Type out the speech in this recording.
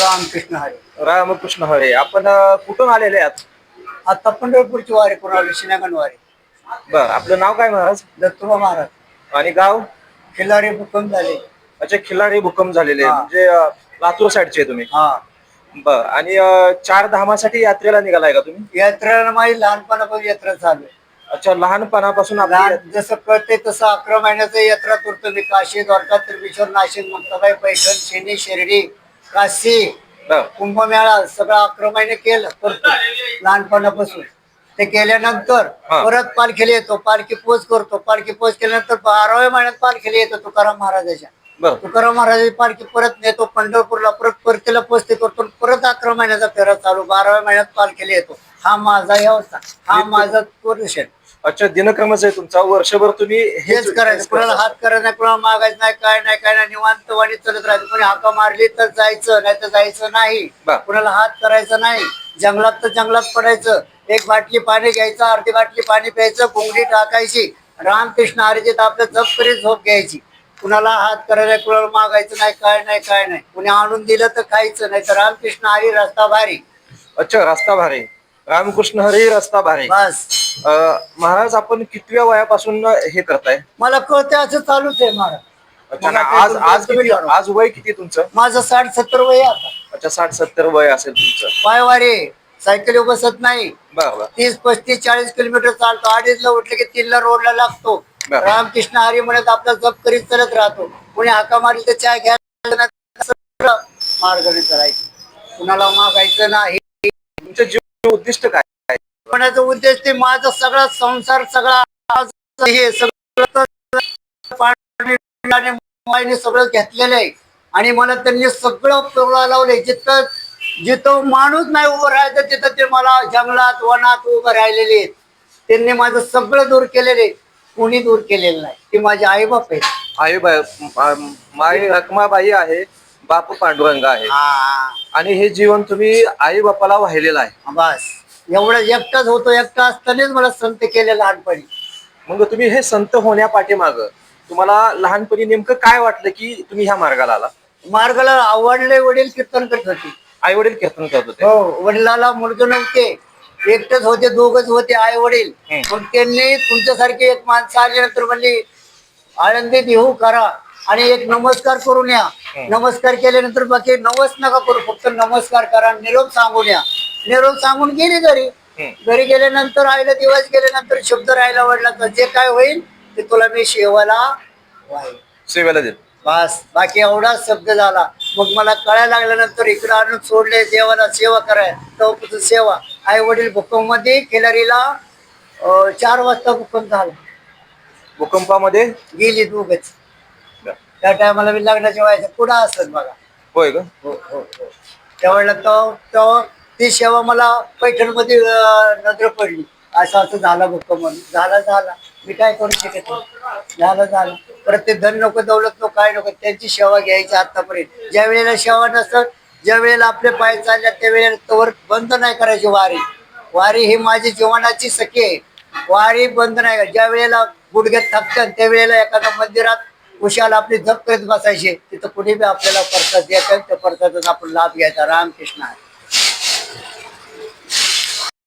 रामकृष्ण हरे. रामकृष्ण हरे. आपण अ, कुठून आलेले आहात? आता पंढरपूरची वारी कोणाला शिनागण वारी. बर आपलं नाव काय महाराज? दत्तोबा महाराज. आणि गाव? खिल्लारी भूकंप झाले. अच्छा खिल्लारी भूकंप झालेले हा. म्हणजे अ, लातूर साईडचे तुम्ही. हा. बर आणि अ, चार धामासाठी यात्रेला निघालाय का तुम्ही? यात्रेला माझी लहानपणापासून यात्रा चालू आहे. अच्छा लहानपणापासून आपली लहान जसं कळते तसं अकरा महिन्याचं यात्रा करतो मी. काशी द्वारका त्रिपेश्वर नाशिक मुक्ताबाई पैठण शेनी शिर्डी काशी. कुंभमेळा सगळं अकरा महिने केलं करतो लहानपणापासून ते केल्यानंतर हा. परत पालखीला येतो पालखी पोच करतो पालखी पोच केल्यानंतर बाराव्या महिन्यात पालखीला येतो तुकाराम महाराजाच्या बर तुकाराम महाराजाची पालखी परत नेतो पंढरपूरला परत परतीला पोचते करतो परत अकरा महिन्याचा फेरा चालू बाराव्या महिन्यात पालखीला येतो हा माझा व्यवस्था हा माझा आहे अच्छा दिनक्रमच आहे तुमचा. वर्षभर तुम्ही हेच करायचं. कुणाला हात करायचं नाही कुणाला मागायचं नाही काय नाही काय नाही. निवांत वाणी चालत राहायचं. कोणी हाका मारली तर जायचं नाही तर जायचं नाही. बर. कुणाला हात करायचा नाही. जंगलात तर जंगलात पडायचं. एक बाटली पाणी घ्यायचं अर्धी बाटली पाणी प्यायचं कोंबडी टाकायची. रामकृष्ण हरीचे आपलं जप करीत झोप घ्यायची. कुणाला हात करायला कुणाला मागायचं नाही काय नाही काय नाही. कुणी आणून दिलं तर खायचं नाही तर रामकृष्ण हरी रस्ता भारी. अच्छा रस्ता भारे. रामकृष्ण हरे रस्ता भारे बस. अ, महाराज आपण कितव्या वयापासून हे करताय? मला कळते असं चालूच आहे महाराज. अच्छा मला आज आज तुमचं किती विचारू. आज वय किती तुमचं? माझं साठ सत्तर वय आहे आता. अच्छा साठ सत्तर वय असेल तुमचं. पायवारी सायकली बसत नाही. बर बर तीस पस्तीस चाळीस किलोमीटर चालतो. अडीचला उठले की तीनला रोडला लागतो. बरं. रामकृष्ण हरी म्हणत आपला जप करीत चालत राहतो. कुणी हाका मारली तर चाय घ्यायला मार्गाने करायचं. कुणाला मागायचं नाही. उद्दिष्ट काय? म्हणायचा उद्देश ते माझा सगळा संसार सगळा हे सगळं मायने सगळं घेतलेलं आहे. आणि मला त्यांनी सगळं पेवळा लावलंय जिथं जिथं माणूस नाही उभं राहायचं तिथं ते मला जंगलात वनात उभं राहिलेले आहेत. त्यांनी माझं सगळं दूर केलेलं आहे. कोणी दूर केलेलं नाही. ते माझे आई बाप आहेत आई माई रखमाबाई आहे बाप पांडुरंग आहे. हा. आणि हे जीवन तुम्ही आई बापाला वाहिलेलं आहे. बस. एवढं एकटाच होतो एकटा असतानाच मला संत केले लहानपणी. मग तुम्ही हे संत होण्या पाठीमाग तुम्हाला लहानपणी नेमकं काय वाटलं की तुम्ही ह्या मार्गाला आला? मार्गाला आवडले वडील कीर्तन करत होते. आई वडील कीर्तन करत होते. हो वडिलाला मुलगे नव्हते. एकटेच होते दोघच होते आई वडील हम्म. मग त्यांनी तुमच्यासारखी एक माणसं आल्यानंतर म्हणली आळंदीत येऊ करा. आणि एक नमस्कार करून या. नमस्कार केल्यानंतर बाकी नवस नका करू फक्त नमस्कार करा निरोप सांगून या. निरोप सांगून गेली घरी. घरी गेल्यानंतर आईला दिवस गेल्यानंतर शब्द राहायला वडला तर जे काय होईल ते तुला मी शेवाला वाहील. सेवेला देत. बस. बाकी एवढाच शब्द झाला. मग मला कळायला लागल्यानंतर इकडे आणून सोडले देवाला सेवा कराय तेव्हापासून सेवा. आई वडील भूकंपमध्ये केलारीला अं, चार वाजता भूकंप झाला. भूकंपामध्ये? गेली दोघच. त्या टायमाला मी लग्नाच्या वयाच्या पुढं असत बघा. होय का? हो हो हो. त्यावेळेला तो तो ती सेवा मला पैठणमध्ये अं, नजर पडली. असं असं झालं भूकंप म्हणून. झाला झाला. मी काय करू शकत नाही. झालं झालं. परत ते धन नको दौलत नको काय नको त्यांची सेवा घ्यायची आतापर्यंत. ज्या वेळेला सेवा नसतं ज्या वेळेला आपले पाय चालल्या त्या वेळेला तोवर बंद नाही करायची वारी. वारी ही माझी जीवनाची सखी आहे. वारी बंद नाही करायची. ज्या वेळेला गुडघ्यात थकतात त्या वेळेला एखाद्या मंदिरात उशाला आपली जप करीत बसायचे तिथं कुणी बी आपल्याला परसाद देतात त्या परसादाचा आपण लाभ घ्यायचा. रामकृष्ण आहे